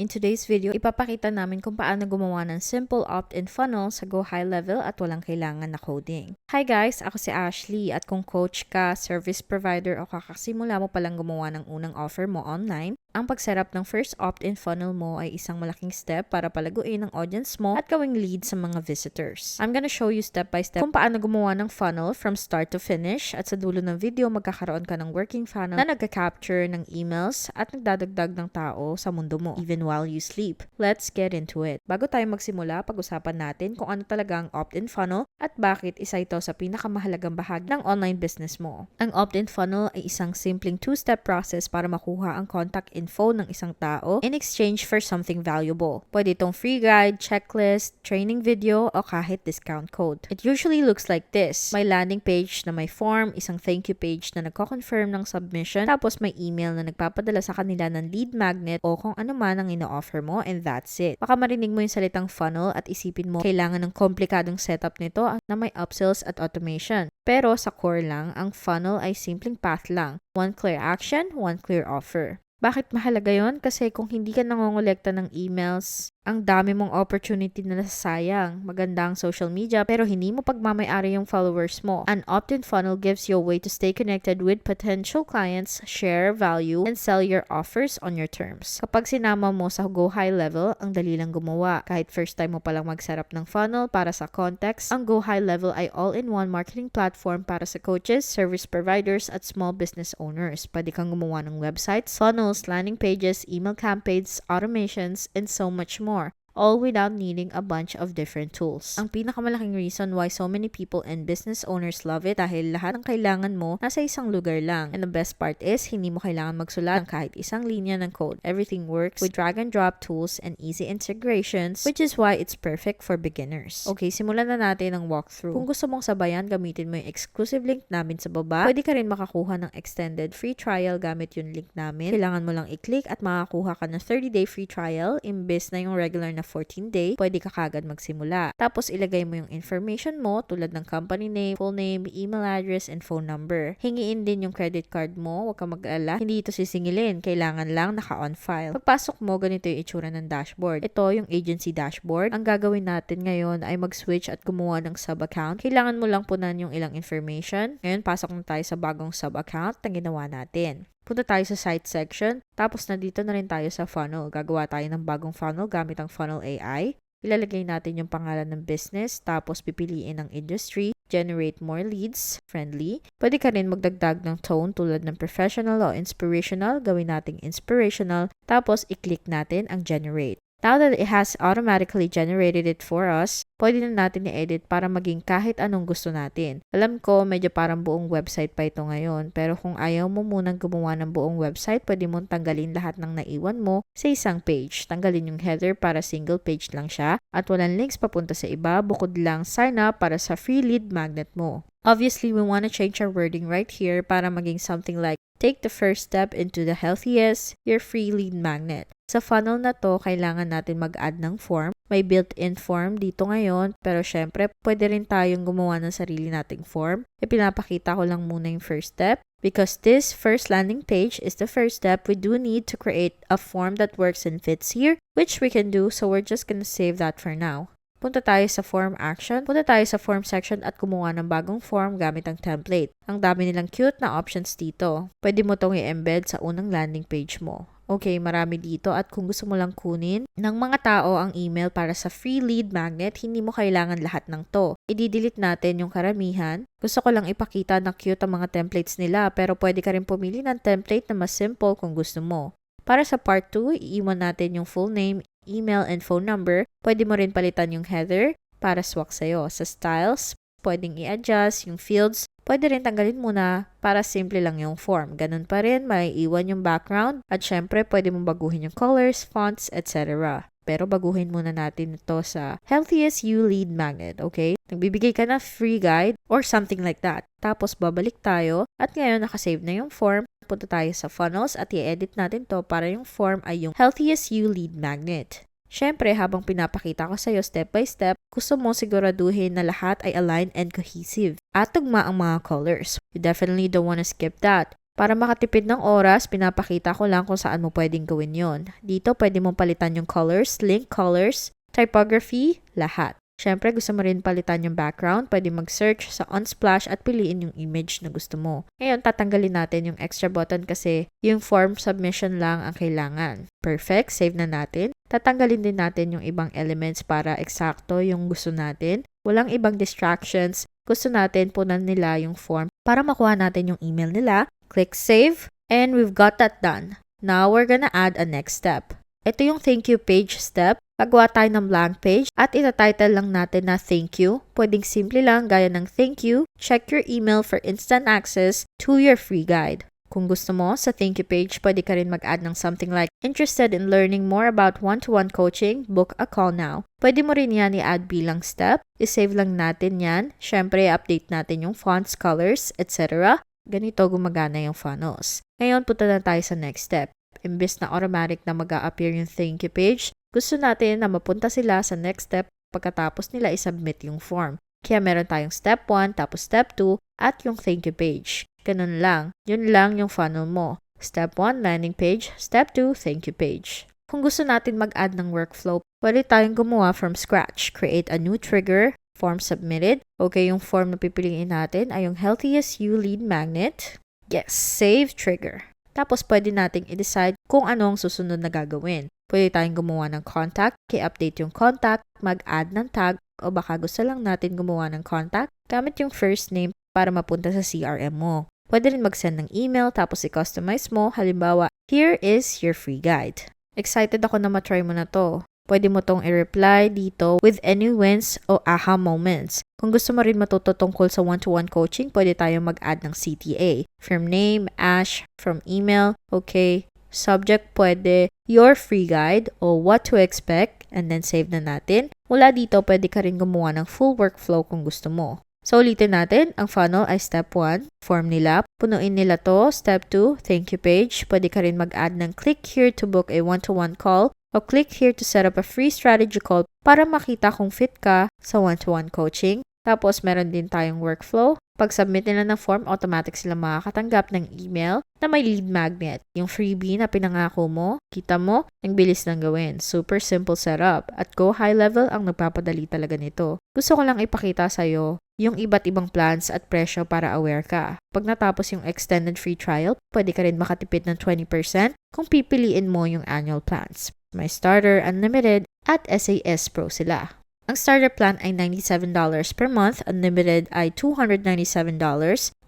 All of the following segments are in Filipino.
In today's video, ipapakita namin kung paano gumawa ng simple opt-in funnel sa Go High Level at walang kailangan na coding. Hi guys, ako si Ashley at kung coach ka, service provider o kakasimula mo palang gumawa ng unang offer mo online, ang pagserap ng first opt-in funnel mo ay isang malaking step para palaguin ang audience mo at gawing lead sa mga visitors. I'm gonna show you step by step kung paano gumawa ng funnel from start to finish at sa dulo ng video magkakaroon ka ng working funnel na nagka-capture ng emails at nagdadagdag ng tao sa mundo mo even while you sleep. Let's get into it. Bago tayo magsimula, pag-usapan natin kung ano talaga ang opt-in funnel at bakit isa ito sa pinakamahalagang bahagi ng online business mo. Ang opt-in funnel ay isang simpleng two-step process para makuha ang contact info ng isang tao in exchange for something valuable. Pwede itong free guide, checklist, training video, o kahit discount code. It usually looks like this. May landing page na may form, isang thank you page na nagko-confirm ng submission, tapos may email na nagpapadala sa kanila ng lead magnet o kung ano man ang ino-offer mo and that's it. Baka marinig mo yung salitang funnel at isipin mo kailangan ng komplikadong setup nito na may upsells at automation. Pero sa core lang, ang funnel ay simpleng path lang. One clear action, one clear offer. Bakit mahalaga yon? Kasi kung hindi ka nangongolekta ng emails, ang dami mong opportunity na nasasayang. Maganda ang social media pero hindi mo pagmamayari yung followers mo. An opt-in funnel gives you a way to stay connected with potential clients, share value, and sell your offers on your terms. Kapag sinama mo sa Go High Level, ang dali lang gumawa. Kahit first time mo palang mag-setup ng funnel para sa context, ang Go High Level ay all-in-one marketing platform para sa coaches, service providers, at small business owners. Pwede kang gumawa ng websites, funnels, landing pages, email campaigns, automations, and so much more more. All without needing a bunch of different tools. Ang pinakamalaking reason why so many people and business owners love it dahil lahat ng kailangan mo nasa isang lugar lang. And the best part is, hindi mo kailangan magsulat ng kahit isang linya ng code. Everything works with drag and drop tools and easy integrations, which is why it's perfect for beginners. Okay, simulan na natin ang walkthrough. Kung gusto mong sabayan, gamitin mo yung exclusive link namin sa baba. Pwede ka rin makakuha ng extended free trial gamit yung link namin. Kailangan mo lang i-click at makakuha ka ng 30-day free trial imbes na yung regular na 14 day, pwede ka kagad magsimula. Tapos ilagay mo yung information mo tulad ng company name, full name, email address, and phone number. Hingiin din yung credit card mo, huwag kang mag-alala. Hindi ito sisingilin, kailangan lang naka-on file. Pagpasok mo, ganito yung itsura ng dashboard. Ito yung agency dashboard. Ang gagawin natin ngayon ay mag-switch at gumawa ng sub-account. Kailangan mo lang punan yung ilang information. Ngayon, pasok na tayo sa bagong sub-account na ginawa natin. Punta tayo sa site section, tapos na dito na rin tayo sa funnel. Gagawa tayo ng bagong funnel gamit ang Funnel AI. Ilalagay natin yung pangalan ng business, tapos pipiliin ang industry, generate more leads, friendly. Pwede ka rin magdagdag ng tone tulad ng professional o inspirational, gawin nating inspirational, tapos i-click natin ang generate. Now that it has automatically generated it for us, pwede na natin i-edit para maging kahit anong gusto natin. Alam ko, medyo parang buong website pa ito ngayon, pero kung ayaw mo munang gumawa ng buong website, pwede mong tanggalin lahat ng naiwan mo sa isang page. Tanggalin yung header para single page lang siya at walang links papunta sa iba, bukod lang sign up para sa free lead magnet mo. Obviously, we want to change our wording right here para maging something like, take the first step into the healthiest, your free lead magnet. Sa funnel na to, kailangan natin mag-add ng form. May built-in form dito ngayon, pero syempre, pwede rin tayong gumawa ng sarili nating form. Ipinapakita ko lang muna yung first step. Because this first landing page is the first step, we do need to create a form that works and fits here, which we can do, so we're just gonna save that for now. Punta tayo sa form action. Punta tayo sa form section at kumuha ng bagong form gamit ang template. Ang dami nilang cute na options dito. Pwede mo tong i-embed sa unang landing page mo. Okay, marami dito at kung gusto mo lang kunin ng mga tao ang email para sa free lead magnet, hindi mo kailangan lahat ng to. I-delete natin yung karamihan. Gusto ko lang ipakita na cute ang mga templates nila pero pwede ka rin pumili ng template na mas simple kung gusto mo. Para sa part 2, iiwan natin yung full name, email, and phone number. Pwede mo rin palitan yung header para swak sa'yo. Sa styles, pwedeng i-adjust yung fields. Pwede rin tanggalin muna para simple lang yung form. Ganun pa rin, may iwan yung background. At syempre, pwede mong baguhin yung colors, fonts, etc. Pero baguhin muna natin ito sa Healthiest You Lead Magnet, okay? Nagbibigay ka na free guide or something like that. Tapos babalik tayo at ngayon nakasave na yung form. Punta tayo sa funnels at i-edit natin to para yung form ay yung Healthiest You Lead Magnet. Siyempre, habang pinapakita ko sa iyo step by step, gusto mo siguraduhin na lahat ay aligned and cohesive. At tugma ang mga colors. You definitely don't want to skip that. Para makatipid ng oras, pinapakita ko lang kung saan mo pwedeng gawin yon. Dito, pwede mong palitan yung colors, link colors, typography, lahat. Siyempre, gusto mo rin palitan yung background, pwede mag-search sa Unsplash at piliin yung image na gusto mo. Ngayon, tatanggalin natin yung extra button kasi yung form submission lang ang kailangan. Perfect, save na natin. Tatanggalin din natin yung ibang elements para eksakto yung gusto natin. Walang ibang distractions. Gusto natin punan nila yung form para makuha natin yung email nila. Click save, and we've got that done. Now, we're gonna add a next step. Ito yung thank you page step. Pagawa tayo ng blank page at itatitle lang natin na thank you. Pwedeng simple lang gaya ng thank you, check your email for instant access to your free guide. Kung gusto mo, sa thank you page, pwede ka rin mag-add ng something like, interested in learning more about one-to-one coaching, book a call now. Pwede mo rin yan i-add bilang step. I-save lang natin yan. Siyempre, update natin yung fonts, colors, etc. Ganito gumagana yung funnels. Ngayon, punta na tayo sa next step. Imbes na automatic na mag appear yung thank you page, gusto natin na mapunta sila sa next step pagkatapos nila isubmit yung form. Kaya meron tayong step 1, tapos step 2, at yung thank you page. Ganun lang. Yun lang yung funnel mo. Step 1, landing page. Step 2, thank you page. Kung gusto natin mag-add ng workflow, pwede tayong gumawa from scratch. Create a new trigger, form submitted. Okay, yung form na pipiliin natin ay yung Healthiest You Lead Magnet. Yes, save trigger. Tapos pwede nating i-decide kung ano ang susunod na gagawin. Pwede tayong gumawa ng contact, i-update yung contact, mag-add ng tag, o baka gusto lang natin gumawa ng contact gamit yung first name para mapunta sa CRM mo. Pwede rin mag-send ng email tapos i-customize mo. Halimbawa, here is your free guide. Excited ako na matry mo na to. Pwede mo tong i-reply dito with any wins o aha moments. Kung gusto mo rin matuto tungkol sa one-to-one coaching, pwede tayong mag-add ng CTA. From name, ash, from email, okay, Subject pwede your free guide o what to expect and then save na natin. Mula dito, pwede ka rin gumawa ng full workflow kung gusto mo. So, ulitin natin, ang funnel ay step 1, form nila. Punuin nila to. Step 2, thank you page. Pwede ka rin mag-add ng click here to book a one-to-one call o click here to set up a free strategy call para makita kung fit ka sa one-to-one coaching. Tapos, meron din tayong workflow. Pag submit nila ng form, automatic sila makakatanggap ng email na may lead magnet. Yung freebie na pinangako mo, kita mo, ang bilis lang gawin. Super simple setup. At Go High Level ang nagpapadali talaga nito. Gusto ko lang ipakita sa'yo yung iba't ibang plans at presyo para aware ka. Pag natapos yung extended free trial, pwede ka rin makatipid ng 20% kung pipiliin mo yung annual plans. May starter, unlimited, at SAS Pro sila. Ang starter plan ay $97 per month, unlimited ay $297,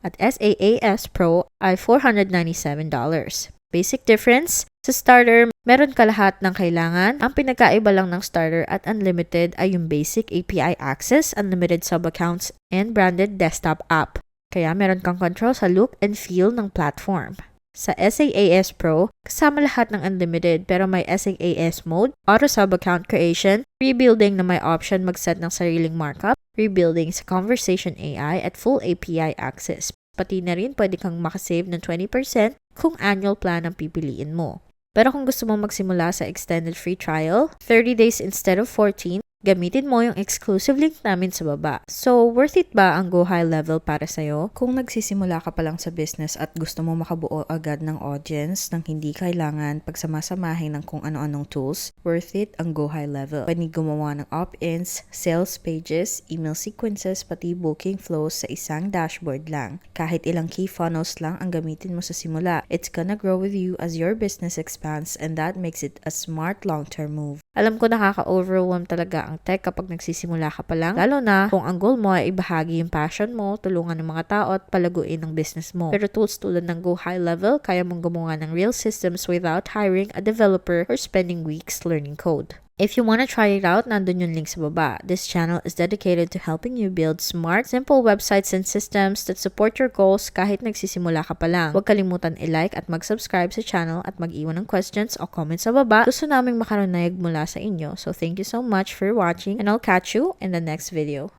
at SAAS Pro ay $497. Basic difference, sa starter, meron ka lahat ng kailangan. Ang pinagkaiba lang ng starter at unlimited ay yung basic API access, unlimited sub-accounts, and branded desktop app. Kaya meron kang control sa look and feel ng platform. Sa SAAS Pro, kasama lahat ng unlimited pero may SAAS mode, auto sub-account creation, rebuilding na may option mag-set ng sariling markup, rebuilding sa conversation AI at full API access. Pati na rin pwede kang makasave ng 20% kung annual plan ang pipiliin mo. Pero kung gusto mong magsimula sa extended free trial, 30 days instead of 14, gamitin mo yung exclusive link namin sa baba. So, worth it ba ang Go High Level para sa'yo? Kung nagsisimula ka pa lang sa business at gusto mo makabuo agad ng audience nang hindi kailangan pagsamasamahin ng kung ano-anong tools, worth it ang Go High Level. Pwede gumawa ng opt-ins, sales pages, email sequences, pati booking flows sa isang dashboard lang. Kahit ilang key funnels lang ang gamitin mo sa simula, it's gonna grow with you as your business expands and that makes it a smart long-term move. Alam ko nakaka-overwhelm talaga ang tech kapag nagsisimula ka pa lang. Lalo na kung ang goal mo ay ibahagi yung passion mo, tulungan ng mga tao at palaguin ang business mo. Pero tools tulad ng Go High Level, kaya mong gumawa ng real systems without hiring a developer or spending weeks learning code. If you want to try it out, nandun yung link sa baba. This channel is dedicated to helping you build smart, simple websites and systems that support your goals kahit nagsisimula ka pa lang. Huwag kalimutan i-like at mag-subscribe sa channel at mag-iwan ng questions o comments sa baba. Gusto naming makaranayag mula sa inyo. So thank you so much for watching and I'll catch you in the next video.